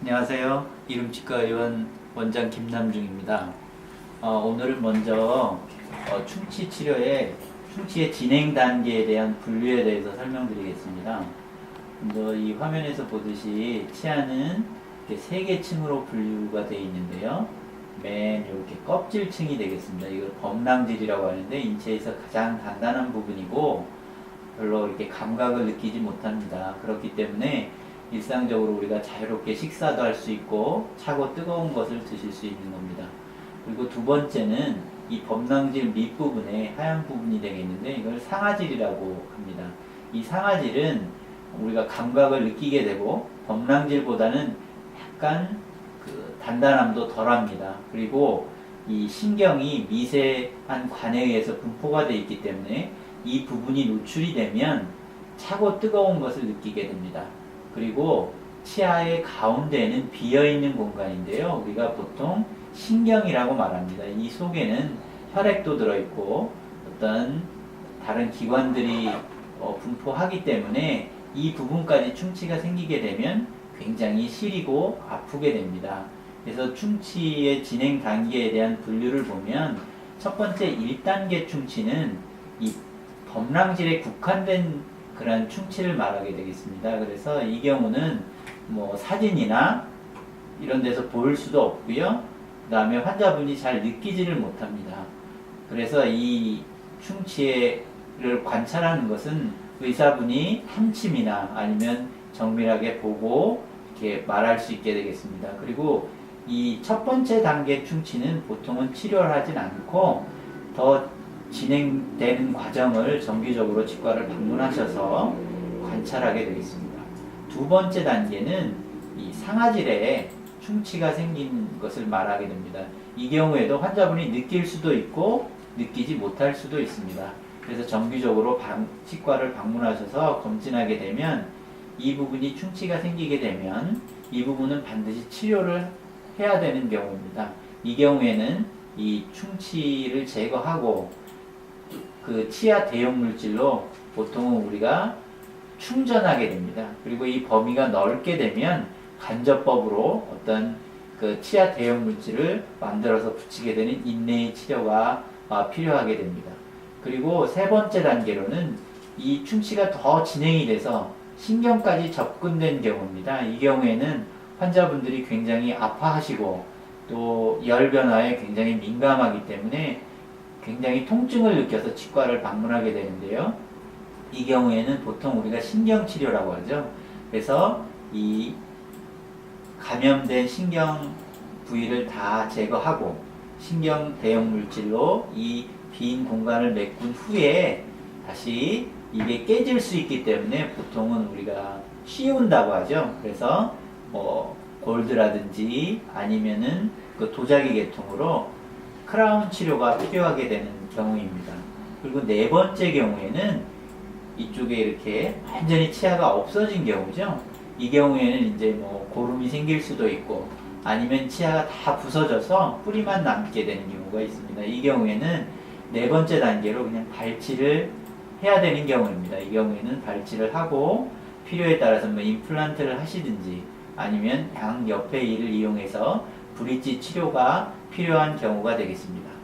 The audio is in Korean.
안녕하세요. 이름치과 의원 원장 김남중입니다. 어, 오늘은 먼저 어, 충치 치료의 충치의 진행 단계에 대한 분류에 대해서 설명드리겠습니다. 이 화면에서 보듯이 치아는 세 개 층으로 분류가 되어 있는데요. 맨 이렇게 껍질층이 되겠습니다. 이걸 범랑질이라고 하는데 인체에서 가장 단단한 부분이고 별로 이렇게 감각을 느끼지 못합니다. 그렇기 때문에 일상적으로 우리가 자유롭게 식사도 할 수 있고 차고 뜨거운 것을 드실 수 있는 겁니다. 그리고 두 번째는 이 범랑질 밑부분에 하얀 부분이 되겠는데 이걸 상아질이라고 합니다. 이 상아질은 우리가 감각을 느끼게 되고 범랑질보다는 약간 그 단단함도 덜합니다. 그리고 이 신경이 미세한 관에 의해서 분포가 되어 있기 때문에 이 부분이 노출이 되면 차고 뜨거운 것을 느끼게 됩니다. 그리고 치아의 가운데는 비어있는 공간인데요. 우리가 보통 신경이라고 말합니다. 이 속에는 혈액도 들어있고 어떤 다른 기관들이 어, 분포하기 때문에 이 부분까지 충치가 생기게 되면 굉장히 시리고 아프게 됩니다. 그래서 충치의 진행 단계에 대한 분류를 보면 첫 번째 1단계 충치는 이 범랑질에 국한된 그런 충치를 말하게 되겠습니다. 그래서 이 경우는 뭐 사진이나 이런 데서 볼 수도 없고요. 그 다음에 환자분이 잘 느끼지를 못합니다. 그래서 이 충치를 관찰하는 것은 의사분이 함침이나 아니면 정밀하게 보고 이렇게 말할 수 있게 되겠습니다. 그리고 이 첫 번째 단계 충치는 보통은 치료를 하진 않고 더 진행되는 과정을 정기적으로 치과를 방문하셔서 관찰하게 되겠습니다. 두 번째 단계는 이 상아질에 충치가 생긴 것을 말하게 됩니다. 이 경우에도 환자분이 느낄 수도 있고 느끼지 못할 수도 있습니다. 그래서 정기적으로 방- 치과를 방문하셔서 검진하게 되면 이 부분이 충치가 생기게 되면 이 부분은 반드시 치료를 해야 되는 경우입니다. 이 경우에는 이 충치를 제거하고 그 치아 대용 물질로 보통은 우리가 충전하게 됩니다. 그리고 이 범위가 넓게 되면 간접법으로 어떤 그 치아 대용 물질을 만들어서 붙이게 되는 인내의 치료가 아, 필요하게 됩니다. 그리고 세 번째 단계로는 이 충치가 더 진행이 돼서 신경까지 접근된 경우입니다. 이 경우에는 환자분들이 굉장히 아파하시고 또 열 변화에 굉장히 민감하기 때문에 굉장히 통증을 느껴서 치과를 방문하게 되는데요. 이 경우에는 보통 우리가 신경치료라고 하죠. 그래서 이 감염된 신경 부위를 다 제거하고 신경 대용 물질로 이 빈 공간을 메꾼 후에 다시 이게 깨질 수 있기 때문에 보통은 우리가 씌운다고 하죠. 그래서 뭐 골드라든지 아니면은 그 도자기 계통으로 크라운 치료가 필요하게 되는 경우입니다. 그리고 네 번째 경우에는 이쪽에 이렇게 완전히 치아가 없어진 경우죠. 이 경우에는 이제 뭐 고름이 생길 수도 있고 아니면 치아가 다 부서져서 뿌리만 남게 되는 경우가 있습니다. 이 경우에는 네 번째 단계로 그냥 발치를 해야 되는 경우입니다. 이 경우에는 발치를 하고 필요에 따라서 뭐 임플란트를 하시든지 아니면 양 옆에 이를 이용해서 브릿지 치료가 필요한 경우가 되겠습니다.